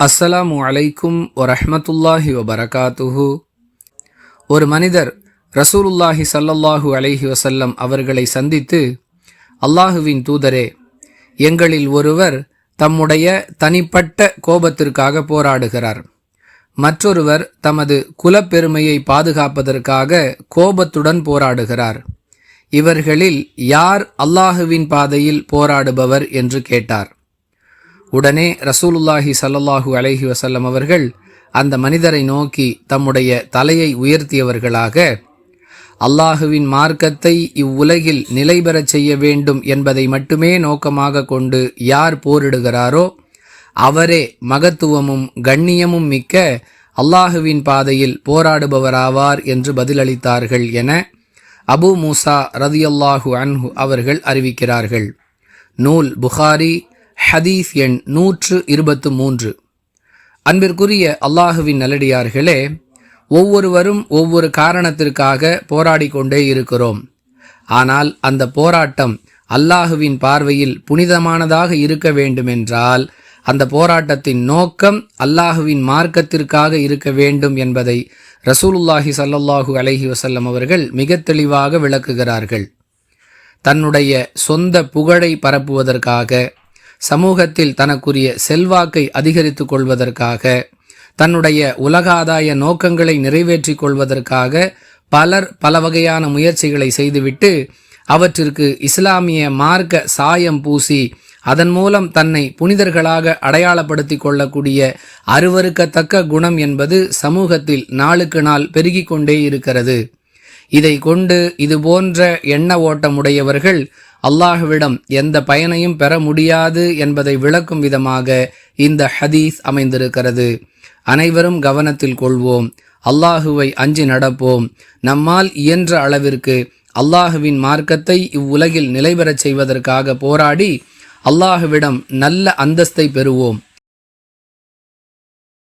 அஸ்ஸலாமு அலைக்கும் வரஹமத்துல்லாஹி வபரகாத்துஹு. ஒரு மனிதர் ரசூலுல்லாஹி சல்லல்லாஹு அலைஹி வசல்லம் அவர்களை சந்தித்து அல்லாஹுவின் தூதரே எங்களில் ஒருவர் தம்முடைய தனிப்பட்ட கோபத்திற்காக போராடுகிறார். மற்றொருவர் தமது குலப்பெருமையை பாதுகாப்பதற்காக கோபத்துடன் போராடுகிறார். இவர்களில் யார் அல்லாஹுவின் பாதையில் போராடுபவர்? என்று கேட்டார். உடனே ரசூலுல்லாஹி சல்லல்லாஹு அலஹி வசல்லம் அவர்கள் அந்த மனிதரை நோக்கி தம்முடைய தலையை உயர்த்தியவர்களாக அல்லாஹுவின் மார்க்கத்தை இவ்வுலகில் நிலை பெறச் செய்ய வேண்டும் என்பதை மட்டுமே நோக்கமாக கொண்டு யார் போரிடுகிறாரோ அவரே மகத்துவமும் கண்ணியமும் மிக்க அல்லாஹுவின் பாதையில் போராடுபவராவார் என்று பதிலளித்தார்கள் என அபு மூசா ரதியல்லாஹு அன்ஹு அவர்கள் அறிவிக்கிறார்கள். நூல் புகாரி ஹதீஸ் எண் நூற்று இருபத்து மூன்று. அன்பிற்குரிய அல்லாஹுவின் நல்லடியார்களே ஒவ்வொருவரும் ஒவ்வொரு காரணத்திற்காக போராடி கொண்டே இருக்கிறோம். ஆனால் அந்த போராட்டம் அல்லாஹுவின் பார்வையில் புனிதமானதாக இருக்க வேண்டுமென்றால் அந்த போராட்டத்தின் நோக்கம் அல்லாஹுவின் மார்க்கத்திற்காக இருக்க வேண்டும் என்பதை ரசூலுல்லாஹி சல்லல்லாஹு அலஹி வசல்லம் அவர்கள் மிக தெளிவாக விளக்குகிறார்கள். தன்னுடைய சொந்த புகழை பரப்புவதற்காக சமூகத்தில் தனக்குரிய செல்வாக்கை அதிகரித்துக் கொள்வதற்காக தன்னுடைய உலகாதாய நோக்கங்களை நிறைவேற்றிக் கொள்வதற்காக பலர் பல வகையான முயற்சிகளை செய்துவிட்டு அவற்றிற்கு இஸ்லாமிய மார்க்க சாயம் பூசி அதன் மூலம் தன்னை புனிதர்களாக அடையாளப்படுத்திக் கொள்ளக்கூடிய அருவருக்கத்தக்க குணம் என்பது சமூகத்தில் நாளுக்கு நாள் பெருகிக் கொண்டே இருக்கிறது. இதை கொண்டு இது போன்ற எண்ண ஓட்டமுடையவர்கள் அல்லாஹுவிடம் எந்த பயனையும் பெற முடியாது என்பதை விளக்கும் விதமாக இந்த ஹதீஸ் அமைந்திருக்கிறது. அனைவரும் கவனத்தில் கொள்வோம். அல்லாஹுவை அஞ்சி நடப்போம். நம்மால் இயன்ற அளவிற்கு அல்லாஹுவின் மார்க்கத்தை இவ்வுலகில் நிலைபெறச் செய்வதற்காக போராடி அல்லாஹுவிடம் நல்ல அந்தஸ்தை பெறுவோம்.